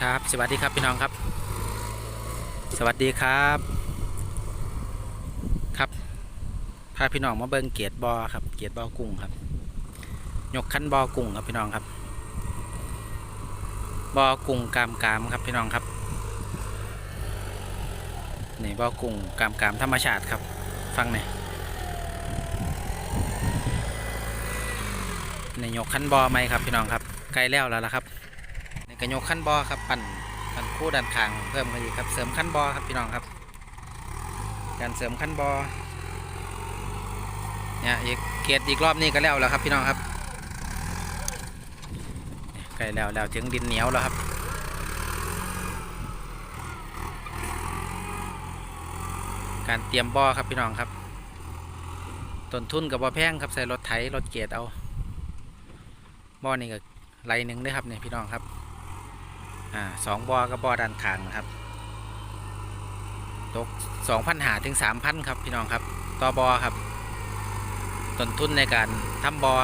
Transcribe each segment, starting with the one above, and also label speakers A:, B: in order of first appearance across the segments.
A: ครับ สวัสดีครับพี่น้องครับ สวัสดีครับครับพาพี่น้องมาเบิ่งเกียรติบอครับ เกียรติบอกุ้งครับ ยกคันบอกุ้งครับพี่น้องครับ บอกุ่งกามกามครับพี่น้องครับนี่บอกุ่งกามกามธรรมชาติครับ ฟังหน่อยในยกคันบอไหมครับพี่น้องครับใกล้แล้วแล้วละครับ กระยกคันบอครับ ปั่นปั่นคู่ดันคางเพิ่มกันอีกครับ เสริมคันบอครับพี่น้องครับ การเสริมคันบอเนี่ยอีกเกียรอีกรอบนี้ก็แล้วแล้วครับพี่น้องครับใกล้แล้วแล้วถึงดินเหนียวแล้วครับการเตรียมบ่อครับพี่น้องครับต้นทุนกับบ่อแพงครับใส่รถไถรถเกียรเอาบ่อนี่ก็ไรหนึ่งเด้วยครับเนี่ยพี่น้องครับ อ่าสองบ่อกับบอด้านข้างนะครับ ตกสองพันหาถึงสามพันครับ พี่น้องครับ ต่อบ่อครับ ต้นทุนในการทำบ่อ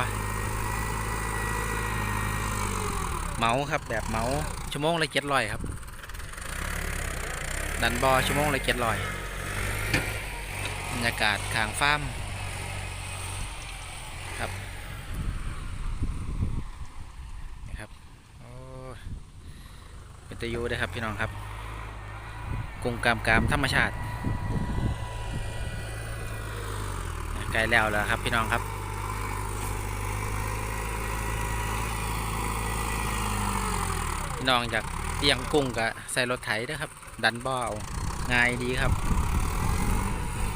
A: เมาครับแบบเมาชั่วโมงละเจ็ดร้อยครับ ดันบอชั่วโมงละเจ็ดร้อยบรรยากาศขางฟาร์มครับนี่ครับโอ้ เป็นตะยูเด้ครับพี่น้องครับกรุงกามกามธรรมชาติใกล้แล้วแล้วครับพี่น้องครับพี่น้องจากเตียงกุ้งกับใส่รถไถเด้อครับ ดันบ่อเอาง่ายดีครับ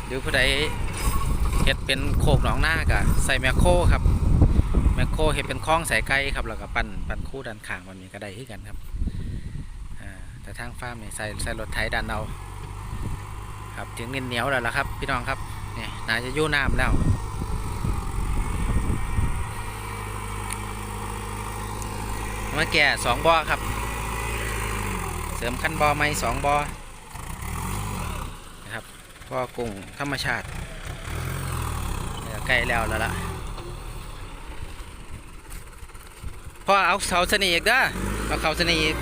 A: หรือผู้ใดเฮ็ดเป็นโคกหนองหน้ากะใส่แมคโครครับแมคโครเฮ็ดเป็นคล้องสายไก่ครับแล้วก็ปั่นปั่นคู่ดันขางมันมีก็ได้ที่กันครับ แต่ทางฟาร์มเนี่ยใส่ใส่รถไถดันเอาครับถึงเงินเหนียวแล้วล่ะครับ พี่น้องครับเนี่ยน่าจะยู่น้ำแล้วมาแก่สองบอครับ เสริมขั้นบอไม้สองบอนะครับบอกุ้งธรรมชาติใกล้แล้วแล้วล่ะพ่อเอาเสาสนีอีกเด้อเอาเขาสนีอีก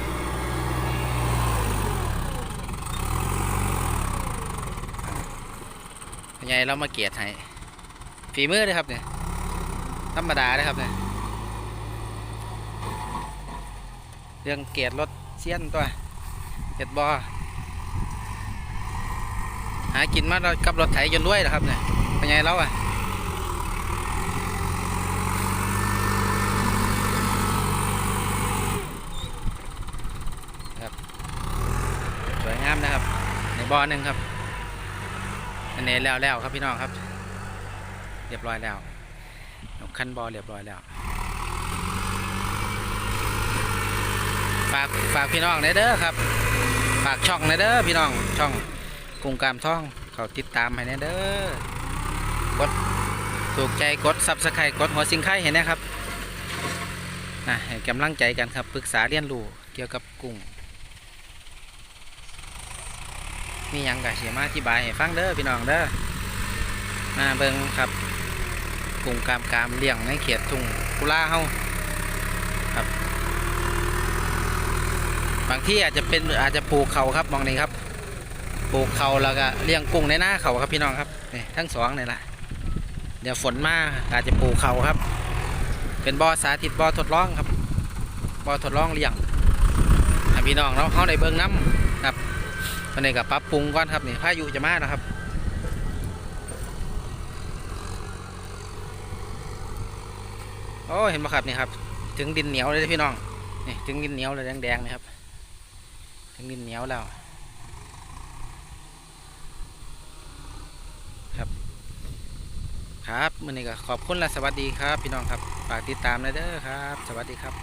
A: ยังไงเรามาเกียรติให้ฝีมือเลยครับเนี่ยธรรมดาเลยครับเนี่ยเรื่องเกียรติรถเซียนตัวเกียรติบอหากินมากับรถไถจนรวยเหรอครับเนี่ยเป็นไงแล้วอะครับสวยงามนะครับ ในบอหนึ่งครับ อันนี้แล้วแล้วครับพี่น้องครับ เรียบร้อยแล้วยกคันบอเรียบร้อยแล้วฝากฝากพี่น้องในเด้อครับ ฝากช่องในเด้อพี่น้องช่องกรุงกามท่องเขาติดตามให้ในเด้อกดถูกใจกดซับสไครต์กดหัวสิงไข่เห็นนะครับนะให้กำลังใจกันครับปรึกษาเรียนรู้เกี่ยวกับกุ้ง มียังกะเสียมาอธิบายให้ฟังเด้อพี่น้องเด้อมาเบิ่งครับกุ้งกามกามเลี้ยงในเขตทุ่งกุลาเฮาครับ บางที่อาจจะเป็นอาจจะปลูกเขาครับมองนี่ครับปลูกเขาแล้วก็เลี้ยงกุ้งในหน้าเขาครับพี่น้องครับนี่ทั้งสองนี่แหละเดี๋ยวฝนมาอาจจะปลูกเขาครับ เป็นบ่อสาธิตบ่อทดลองครับบ่อทดลองเลี้ยงพี่น้องเราเขาในเบิ้งน้ำ วันนี้กับปรับปรุงก่อนครับนี่พายุจะมาแล้วครับโอ้เห็นไหมครับนี่ครับ ถึงดินเหนียวเลยพี่น้องนี่ถึงดินเหนียวเลยแดงๆนี่ครับ ถึงดินเหนียวแล้วครับ ครับมื่อนี้ก็ขอบคุณและสวัสดีครับ พี่น้องครับฝากติดตามเลยเด้อครับ สวัสดีครับ